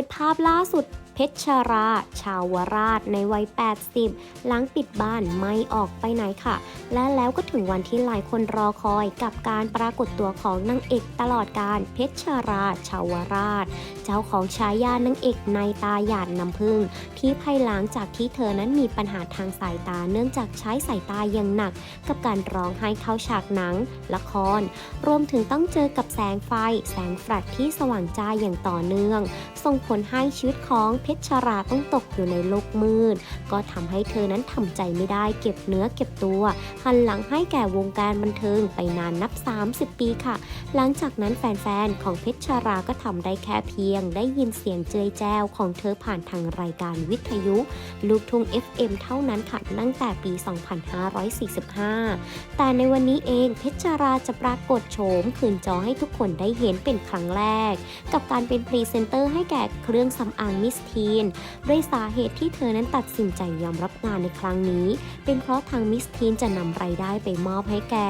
ิดภาพล่าสุด ชรชรา ชาวราชในวัย 80 หลังปิดบ้านไม่ออกไปไหนค่ะ และแล้วก็ถึงวันที่หลายคนรอคอยกับการปรากฏตัวของนางเอกตลอดการเพชรชรา ชาวราช เจ้าของฉายานางเอกในตาหยาดน้ำพึ่ง ที่ภายหลังจากที่เธอนั้นมีปัญหาทางสายตาเนื่องจากใช้สายตาอย่างหนัก กับการร้องไห้เข้าฉากหนัง ละคร รวมถึงต้องเจอกับแสงไฟ แสงแฟลชที่สว่างจ้าอย่างต่อเนื่อง ส่งผลให้ชีวิตของเพชรชราต้องตกอยู่ในโลกมืด ก็ทำให้เธอนั้นทำใจไม่ได้เก็บเนื้อเก็บตัว หันหลังให้แก่วงการบันเทิงไปนานนับ 30 ปีค่ะ หลังจากนั้นแฟนๆ ของเพชรชราก็ทำได้แค่เพียง ได้ยินเสียงเจยแจ้วของเธอผ่านทางรายการวิทยุ ลูกทุ่ง FM เท่านั้นค่ะตั้งแต่ปี 2545 แต่ในวันนี้เองเพชรชราจะปรากฏโฉมคืนจอให้ทุกคนได้เห็นเป็นครั้งแรก กับการเป็นพรีเซนเตอร์ให้แก่เครื่องสำอางมิสทนด้วยสาเหตุที่เธอนั้นตัดสินใจยอมรับงานในครั้งนี้ เป็นเพราะทางมิสทีนจะนำรายได้ไปมอบให้แก่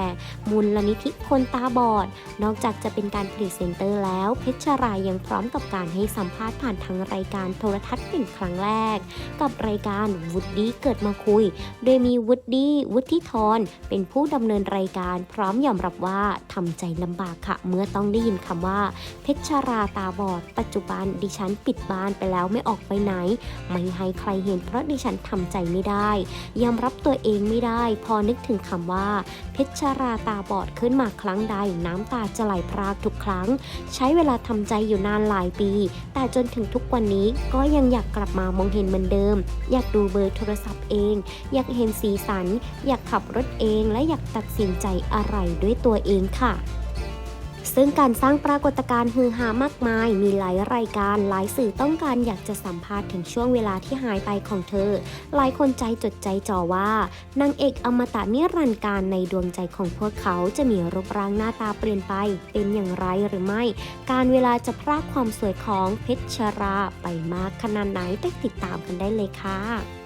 มูลนิธิคนตาบอด นอกจากจะเป็นการพรีเซนเตอร์แล้ว เพชรชรายังพร้อมกับการให้สัมภาษณ์ผ่านทางรายการโทรทัศน์เป็นครั้งแรก กับรายการวุดดี้เกิดมาคุย โดยมีวุดดี้วุฒิธรเป็นผู้ดำเนินรายการ พร้อมยอมรับว่าทำใจลำบากค่ะ เมื่อต้องได้ยินคำว่า เพชรชราตาบอด ปัจจุบันดิฉันปิดบ้านไปแล้วไม่ออกออกไปไหน ไม่ให้ใครเห็นเพราะดิฉันทำใจไม่ได้ ยอมรับตัวเองไม่ได้ พอนึกถึงคำว่า เพชรชราตาบอดขึ้นมาครั้งใด น้ำตาจะไหลพรากทุกครั้ง ใช้เวลาทำใจอยู่นานหลายปี แต่จนถึงทุกวันนี้ก็ยังอยากกลับมามองเห็นเหมือนเดิม อยากดูเบอร์โทรศัพท์เอง อยากเห็นสีสัน อยากขับรถเองและอยากตัดสินใจอะไรด้วยตัวเองค่ะ ซึ่งการสร้างปรากฏการณ์ฮือฮามากมาย มีหลายรายการหลายสื่อต้องการอยากจะสัมภาษณ์ถึงช่วงเวลาที่หายไปของเธอ หลายคนใจจดใจจ่อว่านางเอกอมตะนิรันดร์การในดวงใจของพวกเขาจะมีรูปร่างหน้าตาเปลี่ยนไป เป็นอย่างไรหรือไม่ การเวลาจะพรากความสวยของเพชรชราไปมากขนาดไหนไปติดตามกันได้เลยค่ะ